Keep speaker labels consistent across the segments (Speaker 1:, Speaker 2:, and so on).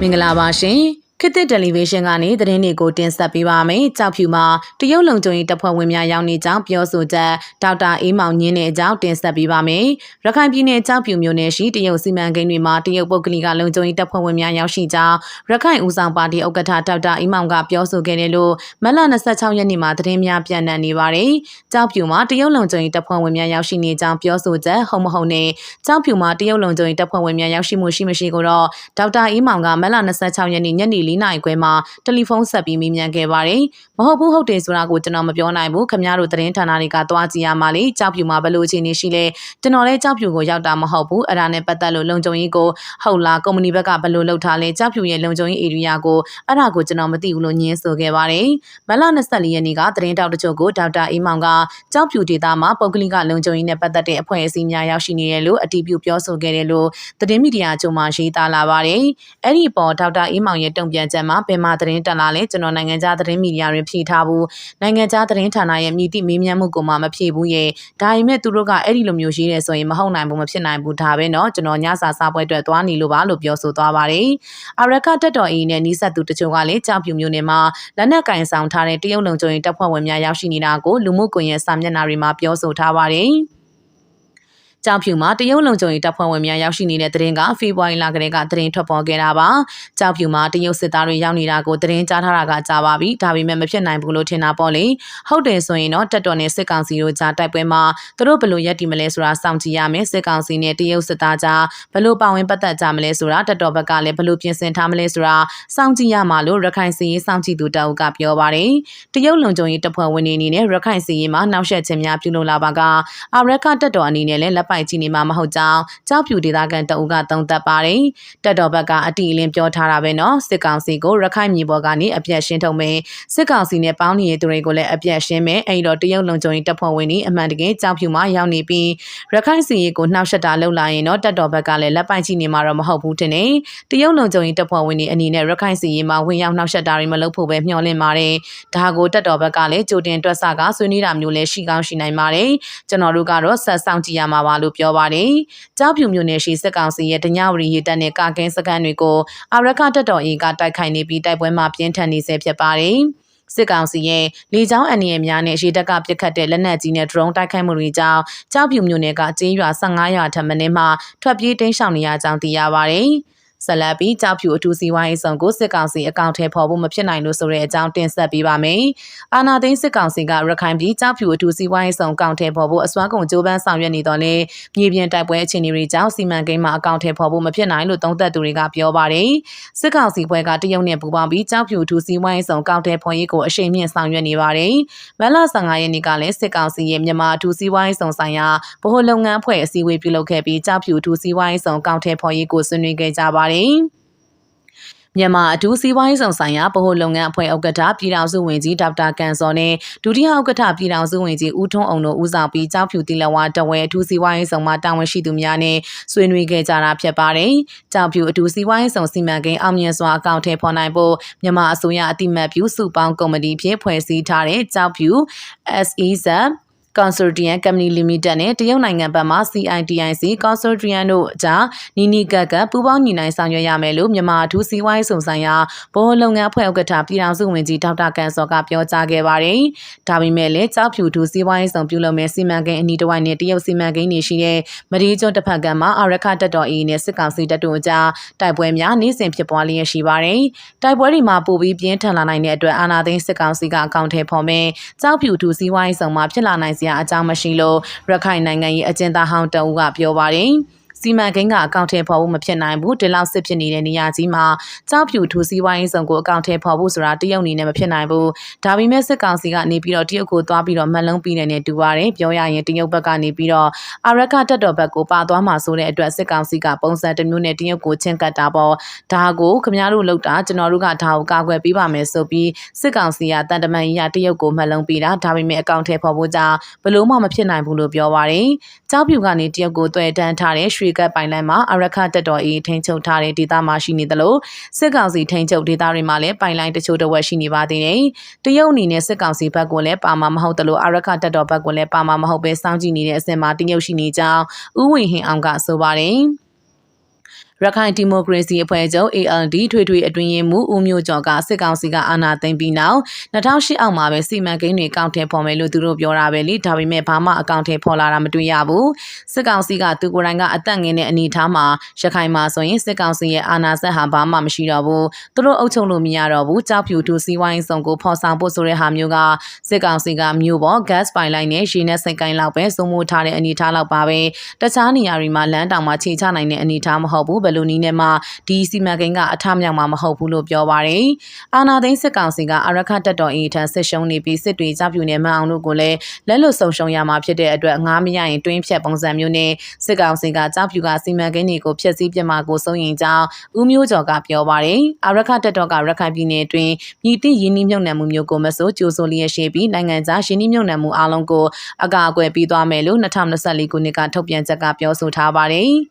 Speaker 1: မင်္ဂလာပါရှင် ခေတ်သစ်တယ်လီဗေးရှင်းကနေသတင်းတွေကိုတင်ဆက်ပေးပါမယ်။ကြောက်ဖြူမှာတရုတ်လုံခြုံရေးတပ်ဖွဲ့ဝင်များရောက်နေကြောင်းပြောဆိုချက်ဒေါက်တာအေးမောင်ညင်းတဲ့အကြောင်းတင်ဆက်ပေးပါမယ်။ရခိုင်ပြည်နယ်ကြောက်ဖြူမြို့နယ်ရှိတရုတ်စီမံကိန်းတွေမှာတရုတ်ပုဂ္ဂလိကလုံခြုံရေးတပ်ဖွဲ့ဝင်များရောက်ရှိကြောင်းရခိုင်ဦးဆောင်ပါတီဥက္ကဋ္ဌဒေါက်တာအေးမောင်ကပြောဆိုခဲ့တယ်လို့မတ်လ26ရက်နေ့မှာသတင်းများပြန့်နှံ့နေပါတယ်။ကြောက်ဖြူမှာတရုတ်လုံခြုံရေးတပ်ဖွဲ့ဝင်များရောက်ရှိနေကြောင်းပြောဆိုချက်ဟုတ်မဟုတ်နဲ့ကြောက်ဖြူမှာတရုတ်လုံခြုံရေးတပ်ဖွဲ့ဝင်များရောက်ရှိမှုရှိမရှိကိုတော့ဒေါက်တာအေးမောင်ကမတ်လ26ရက်နေ့ညနေ4နာရီခွဲမှာတယ်လီဖုန်းဆက်ပြီးမေးမြန်းခဲ့ပါတယ်။မဟုတ်ဘူးဟုတ်တယ်ဆိုတာကိုကျွန်တော်မပြောနိုင်ဘူး။ခင်ဗျားတို့သတင်းဌာနတွေကသွားကြည့်ရမှာလေ။ကြောက်ဖြူမှာဘလို့အခြေအနေရှိလဲ။ကျွန်တော်လည်းကြောက်ဖြူကိုရောက်တာမဟုတ်ဘူး။အဲ့ဒါနဲ့ပတ်သက်လို့လုံခြုံရေးကိုဟုတ်လားကုမ္ပဏီဘက်ကဘလို့လုပ်ထားလဲ။ကြောက်ဖြူရဲ့လုံခြုံရေးဧရိယာကိုအဲ့ဒါကိုကျွန်တော်မသိဘူးလို့ညင်းဆိုခဲ့ပါတယ်။မလ24ရက်နေ့ကသတင်းတောက်တချို့ကိုဒေါက်တာအေးမောင်ကကြောက်ဖြူဒေတာမှာပုဂ္ဂလိကလုံခြုံရေးနဲ့ပတ်သက်တဲ့အဖွဲ့အစည်းများရောက်ရှိနေတယ်လို့အတည်ပြုပြောဆိုခဲ့တယ်လို့သတင်းမီဒီယာချုပ်မှရေးသားလာပါတယ်။အဲ့ဒီပေါ်ဒေါက်တာအေးမောင်ရဲ့တုံ့ပြန်ချက်မှာဘယ်မှာသတင်းတက်လာလဲကျွန်တော်နိုင်ငံခြားသတင်းမီဒီယာတွေဖြေထားဘူးနိုင်ငံခြားသတင်းဌာနရဲ့မြည်သည့်မေးမြန်းမှုကိုမှမဖြေဘူးရဲ့ဒါပေမဲ့သူတို့ကအဲ့ဒီလိုမျိုးရေးတယ်ဆိုရင်မဟုတ်နိုင်ဘူးမဖြစ်နိုင်ဘူးဒါပဲเนาะကျွန်တော်ညစာစားပွဲအတွက်သွားနေလို့ပါလို့ပြောဆိုသွားပါတယ်အာရကတက်တော်အင်းနဲ့နီးစပ်သူတချို့ကလည်းကြောက်ဖြူမျိုးနဲ့မှာလက်နက်ကင်ဆောင်ထားတဲ့တရုတ်လုံခြုံရေးတပ်ဖွဲ့ဝင်များရောက်ရှိနေတာကိုလူမှုကွန်ရက်စာမျက်နှာတွေမှာပြောဆိုထားပါတယ် ကြောင်ဖြူမှာတရုတ်လုံခြုံရေးတပ်ဖွဲ့ဝင်များရောက်ရှိနေတဲ့သတင်းကဖေဖော်ဝါရီလကတည်းကသတင်းထွက်ပေါ်ခဲ့တာပါ။ကြောင်ဖြူမှာတရုတ်စစ်သားတွေရောက်နေတာကိုသတင်းကြားထားတာကကြာပါပြီ။ဒါပေမဲ့မဖြစ်နိုင်ဘူးလို့ထင်တာပေါ့လေ။ဟုတ်တယ်ဆိုရင်တော့တက်တော်နဲ့စစ်ကောင်စီတို့ကြားတိုက်ပွဲမှာသူတို့ဘယ်လိုရက်တည်မလဲဆိုတာစောင့်ကြည့်ရမယ်။စစ်ကောင်စီနဲ့တရုတ်စစ်သားကြားဘယ်လိုပါဝင်ပတ်သက်ကြမလဲဆိုတာတက်တော်ဘက်ကလည်းဘယ်လိုပြင်ဆင်ထားမလဲဆိုတာစောင့်ကြည့်ရမှာလို့ရခိုင်စီရေးစောင့်ကြည့်သူတအုပ်ကပြောပါတယ်။တရုတ်လုံခြုံရေးတပ်ဖွဲ့ဝင်တွေအနေနဲ့ရခိုင်စီရေးမှာနှောက်ယှက်ခြင်းများပြုလုပ်လာပါကအာရကတက်တော်အနေနဲ့လည်းလက်ပိုက်ကြည့်နေမှာမဟုတ်ကြောင်းကြောက်ဖြူဒေသခံတအုပ်ကသုံးသပ်ပါတယ်။တက်တော်ဘက်ကအတီအလင်းပြောထားတာပဲနော်စစ်ကောင်စီကိုရခိုင်မြေပေါ်ကနေအပြတ်ရှင်းထုတ်မယ်စစ်ကောင်စီနဲ့ပေါင်းနေတဲ့သူတွေကိုလည်းအပြတ်ရှင်းမယ်အဲ့တော့တရုတ်လုံခြုံရေးတပ်ဖွဲ့ဝင်တွေအမှန်တကယ်ကြောက်ဖြူမှာရောက်နေပြီးရခိုင်စီရေးကိုနှောက်ယှက်တာလုပ်လာရင်တော့တက်တော်ဘက်ကလည်းလက်ပိုက်ကြည့်နေမှာတော့မဟုတ်ဘူးတင်နေတရုတ်လုံခြုံရေးတပ်ဖွဲ့ဝင်တွေအနေနဲ့ရခိုင်စီရေးမှာဝင်ရောက်နှောက်ယှက်တာတွေမလုပ်ဖို့ပဲမျှော်လင့်ပါတယ်ဒါကိုတက်တော်ဘက်ကလည်းကြိုတင်တွက်ဆကဆွေးနွေးတာမျိုးလည်းရှိကောင်းရှိနိုင်ပါတယ်ကျွန်တော်တို့ကတော့ဆက်ဆောင်ကြည့်ရမှာပါလို့ပြောပါတယ်။ကြောက်ဖြူမျိုးနယ်ရှိစစ်ကောင်စီရဲ့တညဝရီရေတပ်နဲ့ကာကင်းစခန်းတွေကိုအာရခတက်တော်အေကတိုက်ခိုက်နေပြီးတိုက်ပွဲမှာပြင်းထန်နေဆဲဖြစ်ပါတယ်။စစ်ကောင်စီရဲ့လေကြောင်းအန္တရာယ်များနဲ့ရေတပ်ကပစ်ခတ်တဲ့လက်နက်ကြီးနဲ့ drone တိုက်ခိုက်မှုတွေကြောင့်ကြောက်ဖြူမြို့နယ်ကကျေးရွာ15ရွာထပ်မင်းမှထွက်ပြေးတိမ်းရှောင်နေရကြောင်းသိရပါတယ်။ ဆက်လက်ပြီးကြောက်ဖြူအထူးစီးပွားရေးဆောင်ကိုစစ်ကောင်စီအကောင့်ထဲပေါ်ဖို့မဖြစ်နိုင်လို့ဆိုတဲ့အကြောင်းတင်ဆက်ပေးပါမယ်။အာနာသိန်းစစ်ကောင်စီကရခိုင်ပြည်ကြောက်ဖြူအထူးစီးပွားရေးဆောင်အကောင့်ထဲပေါ်ဖို့အစွမ်းကုန်ကြိုးပမ်းဆောင်ရွက်နေတော့လေမြေပြင်တိုက်ပွဲအခြေအနေတွေကြောင့်စီမံကိန်းမှာအကောင့်ထဲပေါ်ဖို့မဖြစ်နိုင်လို့သုံးသပ်သူတွေကပြောပါတယ်။စစ်ကောင်စီဘက်ကတရုတ်နဲ့ပူးပေါင်းပြီးကြောက်ဖြူအထူးစီးပွားရေးဆောင်အကောင့်ထဲပေါ်ရေးကိုအရှိန်မြင့်ဆောင်ရွက်နေပါတယ်။မလ15ရက်နေ့ကလည်းစစ်ကောင်စီရဲ့မြန်မာအထူးစီးပွားရေးဆောင်ဆိုင်ရာဗဟိုလုပ်ငန်းဖွဲ့အစည်းအဝေးပြုလုပ်ခဲ့ပြီးကြောက်ဖြူအထူးစီးပွားရေးဆောင်အကောင့်ထဲပေါ်ရေးကိုဆွေးနွေးခဲ့ကြပါတယ်။မြန်မာအထူးစီးပွားရေးဆောင်ဆိုင်ရာဗဟိုလုပ်ငန်းအဖွဲ့ဥက္ကဋ္ဌပြည်ထောင်စုဝန်ကြီးဒေါက်တာကန်စောနဲ့ဒုတိယဥက္ကဋ္ဌပြည်ထောင်စုဝန်ကြီးဦးထွန်းအောင်တို့ဦးဆောင်ပြီးကြောက်ဖြူတီလဝါတဝဲအထူးစီးပွားရေးဆောင်မှတာဝန်ရှိသူများနဲ့ဆွေးနွေးခဲ့ကြတာဖြစ်ပါတယ်။ကြောက်ဖြူအထူးစီးပွားရေးဆောင်စီမံကိန်းအောင်မြင်စွာအကောင့်ထဲပေါ်နိုင်ဖို့မြန်မာအစိုးရအတိမတ်ပြုစုပေါင်းကော်မတီဖြင့်ဖွဲ့စည်းထားတဲ့ကြောက်ဖြူ SEZ Consortium Company Limited နဲ့တရုတ်နိုင်ငံဘက်မှ CITIC Consortium တို့အကြားနီနီကက်ကပူးပေါင်းညီနိုင်ဆောင်ရွက်ရမယ်လို့မြန်မာအထူးစီးပွားရေးစုံဆိုင်ရာဗဟိုလုပ်ငန်းအဖွဲ့ဥက္ကဋ္ဌပြည်ထောင်စုဝန်ကြီးဒေါက်တာကန်စောကပြောကြားခဲ့ပါတယ်။ဒါပေမဲ့လည်းကြောက်ဖြူထူစီးပွားရေးဆောင်ပြုလုပ်မဲ့စီမံကိန်းအနီးတစ်ဝိုက်နဲ့တရုတ်စီမံကိန်းတွေရှိတဲ့မဒီကျွန်းတစ်ဖက်ကမှာအာရခတက်တော်အေးနဲ့စစ်ကောင်စီတပ်တို့အကြားတိုက်ပွဲများနေ့စဉ်ဖြစ်ပွားလျက်ရှိပါတယ်။တိုက်ပွဲတွေမှာပိုပြီးပြင်းထန်လာနိုင်တဲ့အတွက်အာဏာသိမ်းစစ်ကောင်စီကအကောင့်ထဲပေါ်မဲ့ကြောက်ဖြူထူစီးပွားရေးဆောင်မှာဖြစ်လာနိုင်စရာအကြောင်းမရှိလို့ရခိုင်နိုင်ငံရဲ့အကျဉ်းသားဟောင်းတအူးကပြောပါတယ်။ စီမံကိန်းကအကောင့်ထဲပေါ်ဖို့မဖြစ်နိုင်ဘူးဒီလောက်စစ်ဖြစ်နေတဲ့နေရာကြီးမှာကြောက်ဖြူထူစီးဝိုင်းဆောင်ကိုအကောင့်ထဲပေါ်ဖို့ဆိုတာတရုတ်အနေနဲ့မဖြစ်နိုင်ဘူးဒါပေမဲ့စစ်ကောင်စီကနေပြီးတော့တရုတ်ကိုသွားပြီးတော့မလုံးပြီးနေနဲ့တူပါတယ်ပြောရရင်တရုတ်ဘက်ကနေပြီးတော့အာရကတက်တော်ဘက်ကိုပါသွားမှာဆိုတဲ့အတွက်စစ်ကောင်စီကပုံစံတစ်မျိုးနဲ့တရုတ်ကိုချင်းကတ်တာပေါ့ဒါကိုခမည်းတော်လောက်တာကျွန်တော်တို့ကဒါကိုကာကွယ်ပေးပါမယ်ဆိုပြီးစစ်ကောင်စီကတန်တမန်ကြီးကတရုတ်ကိုမလုံးပြီးတာဒါပေမဲ့အကောင့်ထဲပေါ်ဖို့ကြဘလို့မှမဖြစ်နိုင်ဘူးလို့ပြောပါတယ်ကြောက်ဖြူကနေတရုတ်ကိုတွေ့တန်းထားတဲ့ရွှေကပ်ပိုင်လမ်းမှာအရခတက်တော်အေးထိန်းချုပ်ထားတဲ့ဒေသမှာရှိနေသလိုစစ်ကောင်စီထိန်းချုပ်ဒေသတွေမှာလည်းပိုင်လိုင်းတချို့တဝက်ရှိနေပါသေးတယ်။တရုတ်အနေနဲ့စစ်ကောင်စီဘက်ကလည်းပါမှာမဟုတ်သလိုအရခတက်တော်ဘက်ကလည်းပါမှာမဟုတ်ပဲစောင့်ကြည့်နေတဲ့အစင်မှာတရုတ်ရှိနေကြောင်းဥဝင်ဟင်အောင်ကဆိုပါတယ်။ ရခိုင်ဒီမိုကရေစီအဖွဲ့ချုပ် ALD ထွေထွေအတွင်းရေးမှူးဦးမျိုးကျော်ကစစ်ကောင်စီကအာဏာသိမ်းပြီးနောက်2008အောက်မှာပဲစီမံကိန်းတွေကောက်ထည့်ဖော်မယ်လို့သူတို့ပြောတာပဲလေဒါပေမဲ့ဘာမှအကောင့်ထည့်ဖော်လာတာမတွေ့ရဘူးစစ်ကောင်စီကသူကိုယ်တိုင်ကအသက်ငင်းတဲ့အနေအထားမှာရခိုင်မှာဆိုရင်စစ်ကောင်စီရဲ့အာဏာဆက်ဟာဘာမှမရှိတော့ဘူးသူတို့အုပ်ချုပ်လို့မရတော့ဘူးကြောက်ဖြူတူစီဝိုင်းစုံကိုဖော်ဆောင်ဖို့ဆိုတဲ့ဟာမျိုးကစစ်ကောင်စီကမျိုးပေါ် gas pipeline နဲ့ရေနဲ့စိတ်ကိုင်းလောက်ပဲစုံမိုးထားတဲ့အနေအထားလောက်ပါပဲတခြားနေရာတွေမှာလမ်းတောင်မှာခြေချနိုင်တဲ့အနေအထားမဟုတ်ဘူးဘယ်လိုနည်းနဲ့မှဒီစီမံကိန်းကအထမြောက်မှာမဟုတ်ဘူးလို့ပြောပါတယ်အာနာသိန်းစစ်ကောင်စီကအရခတ်တက်တော်အေးထန်စစ်ရှုံးနေပြီးစစ်တွေကြောက်ပြူနေမှအောင်တို့ကိုလည်းလက်လွတ်ဆုံရှုံရမှာဖြစ်တဲ့အတွက်ငားမရရင်တွင်းဖြတ်ပုံစံမျိုးနဲ့စစ်ကောင်စီကကြောက်ပြူကစီမံကိန်းတွေကိုဖျက်ဆီးပြစ်မှာကိုစိုးရင်ကြောင်းဦးမျိုးကျော်ကပြောပါတယ်အရခတ်တက်တော်ကရခိုင်ပြည်နယ်တွင်မြည်တိရင်းနှီးမြုပ်နှံမှုမျိုးကိုမဆိုးကြိုးဆိုလျက်ရှိပြီးနိုင်ငံခြားရင်းနှီးမြုပ်နှံမှုအလုံးကိုအကာအကွယ်ပေးသွားမယ်လို့2024ခုနှစ်ကထုတ်ပြန်ချက်ကပြောဆိုထားပါတယ်။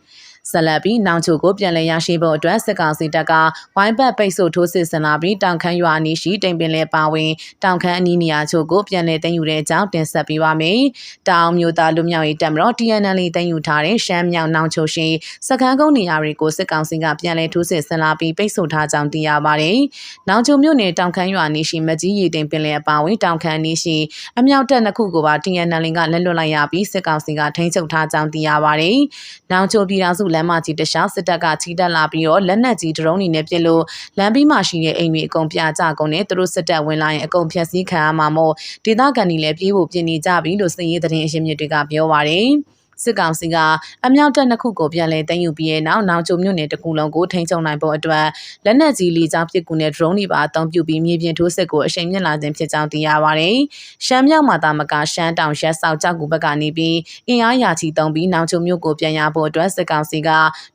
Speaker 1: ဆက်လက်ပြီးနောင်ချိုကိုပြန်လည်ရရှိဖို့အတွက်စစ်ကောင်စီတပ်ကဝိုင်းပတ်ပိတ်ဆို့ထိုးစစ်ဆင်လာပြီးတောင်ခမ်းရွာနီးရှိတိမ်ပင်လယ်ပါဝင်တောင်ခမ်းအနီးနေရာချို့ကိုပြန်လည်သိမ်းယူတဲ့အကြောင်းတင်ဆက်ပေးပါမယ်။တောင်မျိုးသားလူမျိုးရေးတပ်မတော် TNL သိမ်းယူထားတဲ့ရှမ်းမြောက်နောင်ချိုရှိစခန်းကုန်းနေရာတွေကိုစစ်ကောင်စီကပြန်လည်ထိုးစစ်ဆင်လာပြီးပိတ်ဆို့ထားကြောင်းသိရပါတယ်။နောင်ချိုမြို့နယ်တောင်ခမ်းရွာနီးရှိမကြီးရီတိမ်ပင်လယ်ပါဝင်တောင်ခမ်းနီးရှိအမြောက်တပ်နှစ်ခုကိုပါ TNL ကလက်လွတ်လိုက်ရပြီးစစ်ကောင်စီကထိန်းချုပ်ထားကြောင်းသိရပါတယ်။နောင်ချိုပြည်တော်စုလမ်းမကြီးတခြားစစ်တပ်ကချီတက်လာပြီးတော့လက်နက်ကြီးဒရုန်းတွေနဲ့ပြစ်လို့လမ်းပြီးမှရှိတဲ့အိမ်တွေအကုန်ပြကြကုန်နဲ့သူတို့စစ်တပ်ဝင်လာရင်အကုန်ဖျက်ဆီးခံရမှာမို့ဒေသခံတွေလည်းပြေးဖို့ပြင်နေကြပြီလို့စစ်ရေးသတင်းအရင်းမြစ်တွေကပြောပါတယ်။ စစ်ကောင်စီကအမြောက်တပ်နှစ်ခုကိုပြန်လည်သိမ်းယူပြီးတဲ့နောက်နောင်ကျုံမြို့နယ်တကူလုံးကိုထိန်းချုပ်နိုင်ဖို့အတွက်လက်နက်ကြီးလီကြောင်းပစ်ကူနဲ့ drone တွေပါအသုံးပြုပြီးမြေပြင်ထိုးစစ်ကိုအရှိန်မြင့်လာခြင်းဖြစ်ကြောင်းသိရပါတယ်။ရှမ်းမြောက်မှာတာမကရှမ်းတောင်ရက်ဆောက်ကြောက်ကူဘက်ကနေပြီးအင်အားရာချီသုံးပြီးနောင်ကျုံမြို့ကိုပြန်ရဖို့အတွက်စစ်ကောင်စီက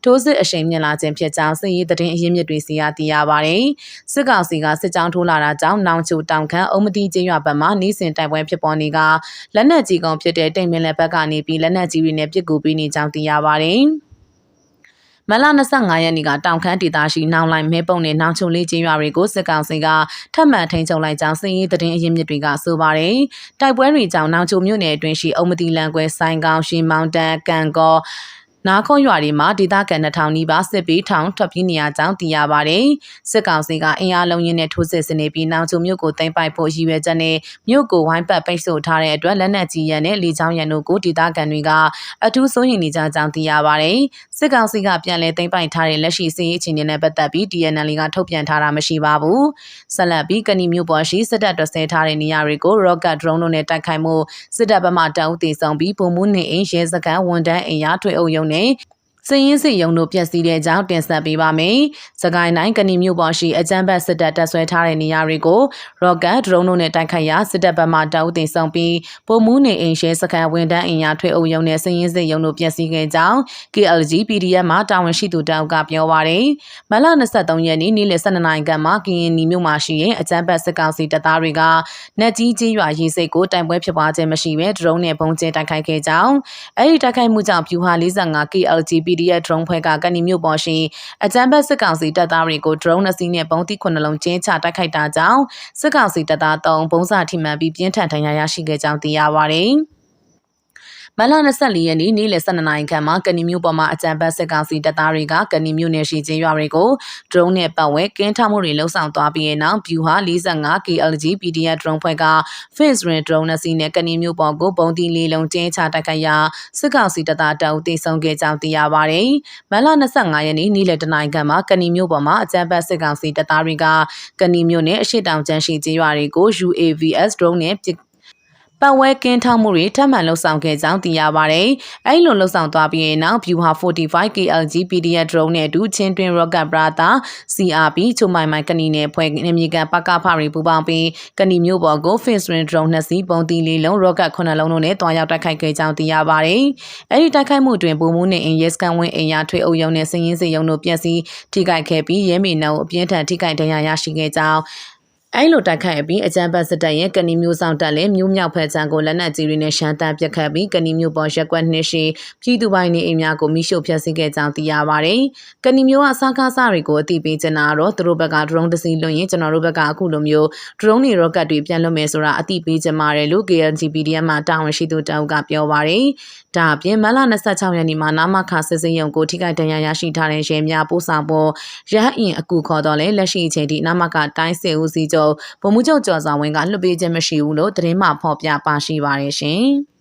Speaker 1: ထိုးစစ်အရှိန်မြင့်လာခြင်းဖြစ်ကြောင်းစစ်ရေးသတင်းအရင်းမြစ်တွေစီကသိရပါတယ်။စစ်ကောင်စီကစစ်ကြောင်းထိုးလာတာကြောင့်နောင်ကျုံတောင်ခမ်းအုံမတိကျေးရွာဘက်မှနေစဉ်တိုက်ပွဲဖြစ်ပေါ်နေကလက်နက်ကြီးကောင်ဖြစ်တဲ့တိမ်မင်းလက်ဘက်ကနေပြီးလက်နက်ကြီးတွေနဲ့ပစ်ကူပေးနေကြောင်းသိရပါတယ်။မလ25ရက်နေ့ကတောင်ခမ်းဒေသရှိနောင်လိုက်မဲပုံနဲ့နောင်ချုံလေးကျေးရွာတွေကိုစစ်ကောင်စီကထပ်မံထိန်းချုပ်လိုက်ကြောင်းစည်ရေးသတင်းအရင်းမြစ်တွေကဆိုပါတယ်။တိုက်ပွဲတွေကြောင့်နောင်ချုံမြို့နယ်အတွင်းရှိအုံမတီလန်ကွဲဆိုင်ကောင်ရှင်မောင်တန်ကန်ကော နာခွန်ရွာတွေမှာဒေသခံ2000နီးပါးစစ်ပေးထောင်ထွက်ပြေးနေရကြောင်းသိရပါတယ်။စစ်ကောင်စီကအင်အားလုံးရင်းနဲ့ထိုးစစ်ဆင်နေပြီးနောင်ချုံမြို့ကိုသိမ်းပိုက်ဖို့ရည်ရွယ်ချက်နဲ့မြို့ကိုဝိုင်းပတ်ပိတ်ဆို့ထားတဲ့အတွက်လက်နက်ကြီးရန်နဲ့လေကြောင်းရန်တို့ကိုဒေသခံတွေကအထူးစိုးရိမ်နေကြကြောင်းသိရပါတယ်။စစ်ကောင်စီကပြန်လည်သိမ်းပိုက်ထားတဲ့လက်ရှိစီးရေးအခြေအနေနဲ့ပတ်သက်ပြီး DNL ကထုတ်ပြန်ထားတာမရှိပါဘူး။ဆက်လက်ပြီးကဏီမြို့ပေါ်ရှိစစ်တပ်တွဆဲထားတဲ့နေရာတွေကို rocket drone တို့နဲ့တိုက်ခိုက်မှုစစ်တပ်ဘက်မှတအုပ်တေဆောင်ပြီးပုံမှုနေအိမ်ရဲစခန်းဝန်တန်းအိမ်ရထွေအုပ်ရုံနဲ့ Okay. စည်ရင်းစစ်ရုံတို့ပြက်စီးတဲ့အကြောင်းတင်ဆက်ပေးပါမယ်။စကိုင်းတိုင်းကဏီမြို့ပေါ်ရှိအကြမ်းဖက်စစ်တပ်တပ်ဆွဲထားတဲ့နေရာတွေကိုရော့ကတ်ဒရုန်းတို့နဲ့တိုက်ခိုက်ရာစစ်တပ်ဘက်မှတောက်တင်ဆောင်ပြီးပုံမှုနေအိမ်ရှဲစခန်းဝန်တန်းအင်အားထွေအုပ်ရုံနဲ့စည်ရင်းစစ်ရုံတို့ပြက်စီးခဲ့ကြောင်း KLG PDF မှတာဝန်ရှိသူတောက်ကပြောပါရယ်။မလ23ရက်နေ့နေ့လယ်12နာရီခန့်မှာကရင်နီမြို့မှာရှိရင်အကြမ်းဖက်စစ်ကောင်စီတပ်သားတွေကနက်ကြီးကြီးရွာရေးစိတ်ကိုတိုင်ပွဲဖြစ်ပွားခြင်းမရှိဘဲဒရုန်းနဲ့ပုံကျဲတိုက်ခိုက်ခဲ့ကြောင်းအဲဒီတိုက်ခိုက်မှုကြောင့်ဖြူဟာ45 KLG PDF drone ဖွဲ့ကကန်နီမြို့ပေါ်ရှိအကြမ်းဖက်စစ်ကောင်စီတပ်သားတွေကို drone နှစီးနဲ့ပုံသီးခုနှလုံးကျင်းချတိုက်ခိုက်တာကြောင့်စစ်ကောင်စီတပ်သား3ဘုံစာထိမှန်ပြီးပြင်းထန်ဒဏ်ရာရရှိခဲ့ကြောင်းသိရပါဗျ။ မလ24ရက်နေ့နေ့လယ်12နာရီခန့်မှာကဏီမျိုးပေါ်မှာအကြံပတ်စစ်ကောင်စီတပ်သားတွေကကဏီမျိုးနယ်ရှိချင်းရွာတွေကို drone နဲ့ပတ်ဝဲကင်းထမှုတွေလှုပ်ဆောင်သွားပြီးတဲ့နောက် view ဟာ45 KLG PDF drone ဖွဲ့က face ring drone နဲ့စီနဲ့ကဏီမျိုးပေါ်ကိုပုံတီလေးလုံးကျင်းချတိုက်ခိုက်ရာစစ်ကောင်စီတပ်သားတအုပ်တိဆုံးခဲ့ကြောင်းသိရပါတယ်။မလ25ရက်နေ့နေ့လယ်တနာရီခန့်မှာကဏီမျိုးပေါ်မှာအကြံပတ်စစ်ကောင်စီတပ်သားတွေကကဏီမျိုးနဲ့အရှိတောင်ကျန်းရှိချင်းရွာတွေကို UAVS drone နဲ့ပ တ်ဝဲကင်းထောက်မှုတွေထပ်မံလှုပ်ဆောင်ခဲ့ကြောင်းသိရပါတယ်။အဲဒီလိုလှုပ်ဆောင်သွားပြီးရင်နောက် Viewer 45 KLG PDF drone နဲ့အတူချင်းတွင် Rocket Brother CRP ချိုမိုင်မိုင်ကဏီနယ်ဖွဲ့နေမြေကန်ပကဖတွေပူပေါင်းပြီးကဏီမျိုးပေါ်ကို Face Ring drone နှစ်စီးပုံတီလေးလုံး Rocket ခုနှစ်လုံးတို့နဲ့တွားရောက်တိုက်ခိုက်ခဲ့ကြောင်းသိရပါတယ်။အဲဒီတိုက်ခိုက်မှုတွင်ပုံမှုနဲ့အင်ရက်စကန်ဝင်းအင်ယာထွေအုပ်ရုံနဲ့စည်ရင်းစည်ရုံတို့ပြက်စီးထိခိုက်ခဲ့ပြီးရဲမေနှုံအပြင်းထန်ထိခိုက်ဒဏ်ရာရရှိခဲ့ကြောင်း အဲလိုတိုက်ခိုက်ပြီးအကြမ်းဖက်စစ်တပ်ရဲ့ကဏီမျိုးဆောင်တက်လည်းမျိုးမြောက်ဖက်ချံကိုလက်နက်ကြီးတွေနဲ့ရှမ်းတမ်းပစ်ခတ်ပြီးကဏီမျိုးပေါ်ရက်ကွက်နှစ်ရှိပြည်သူပိုင်းနေအိမ်များကိုမိရှို့ဖျက်ဆီးခဲ့ကြောင်းသိရပါတယ်။ကဏီမျိုးအစားကားစားတွေကိုအသိပေးချင်တာတော့သူတို့ဘက်ကဒရုန်းတစ်စီးလွှင့်ရင်ကျွန်တော်တို့ဘက်ကအခုလိုမျိုးဒရုန်းတွေရော့ကတ်တွေပြန်လွှတ်မယ်ဆိုတာအသိပေးချင်ပါတယ်လို့ KNGPDM မှာတာဝန်ရှိသူတအုပ်ကပြောပါတယ်။ဒါအပြင်မလ26ရက်နေ့မှာနာမခစစ်စင်ရုံကိုထိခိုက်ဒဏ်ရာရရှိထားတဲ့ရဲများပို့ဆောင်ဖို့ရဟအင်အကူခေါ်တော့လဲလက်ရှိအချိန်ထိနာမခတိုင်းစစ်ဦးစီးချုပ်ဗိုလ်မှူးချုပ်ကျော်စာဝင်းကလွှတ်ပေးခြင်းမရှိဘူးလို့သတင်းမှဖော်ပြပါရှိပါတယ်ရှင်။